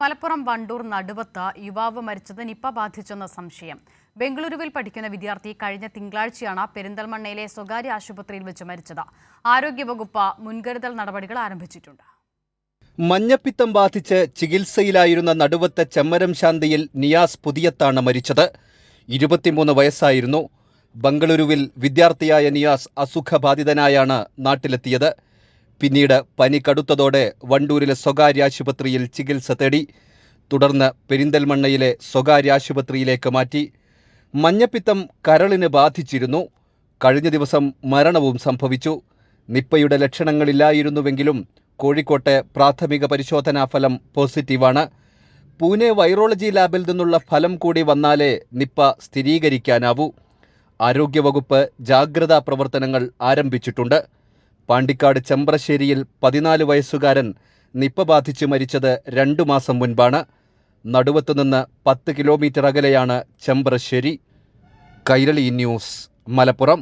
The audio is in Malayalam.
മലപ്പുറം വണ്ടൂർ നടുവത്ത് യുവാവ് മരിച്ചത് നിപ്പ ബാധിച്ചെന്ന സംശയം. ബംഗളൂരുവിൽ പഠിക്കുന്ന വിദ്യാർത്ഥി കഴിഞ്ഞ തിങ്കളാഴ്ചയാണ് പെരിന്തൽമണ്ണയിലെ സ്വകാര്യ ആശുപത്രിയിൽ വെച്ച് മരിച്ചത്. ആരോഗ്യവകുപ്പ് മുൻകരുതൽ നടപടികൾ ആരംഭിച്ചിട്ടുണ്ട്. മഞ്ഞപ്പിത്തം ബാധിച്ച് ചികിത്സയിലായിരുന്ന നടുവത്തെ ചെമ്മരം ശാന്തിയിൽ നിയാസ് പുതിയത്താണ് മരിച്ചത്. ഇരുപത്തിമൂന്ന് വയസ്സായിരുന്നു. ബംഗളൂരുവിൽ വിദ്യാർത്ഥിയായ നിയാസ് അസുഖബാധിതനായാണ് നാട്ടിലെത്തിയത്. പിന്നീട് പനി കടുത്തതോടെ വണ്ടൂരിലെ സ്വകാര്യ ആശുപത്രിയിൽ ചികിത്സ തേടി തുടർന്ന് പെരിന്തൽമണ്ണയിലെ സ്വകാര്യ ആശുപത്രിയിലേക്ക് മാറ്റി. മഞ്ഞപ്പിത്തം കരളിന് ബാധിച്ചിരുന്നു. കഴിഞ്ഞ ദിവസം മരണവും സംഭവിച്ചു. നിപ്പയുടെ ലക്ഷണങ്ങളില്ലായിരുന്നുവെങ്കിലും കോഴിക്കോട്ടെ പ്രാഥമിക പരിശോധനാ ഫലം പോസിറ്റീവാണ്. പൂനെ വൈറോളജി ലാബിൽ നിന്നുള്ള ഫലം കൂടി വന്നാലേ നിപ്പ സ്ഥിരീകരിക്കാനാവൂ. ആരോഗ്യവകുപ്പ് ജാഗ്രതാ പ്രവർത്തനങ്ങൾ ആരംഭിച്ചിട്ടുണ്ട്. പാണ്ടിക്കാട് ചെമ്പ്രശ്ശേരിയിൽ പതിനാല് വയസ്സുകാരൻ നിപ്പ ബാധിച്ച് മരിച്ചത് രണ്ടു മാസം മുൻപാണ്. നടുവത്ത് നിന്ന് പത്ത് കിലോമീറ്റർ അകലെയാണ് ചെമ്പ്രശ്ശേരി. കൈരളി ന്യൂസ് മലപ്പുറം.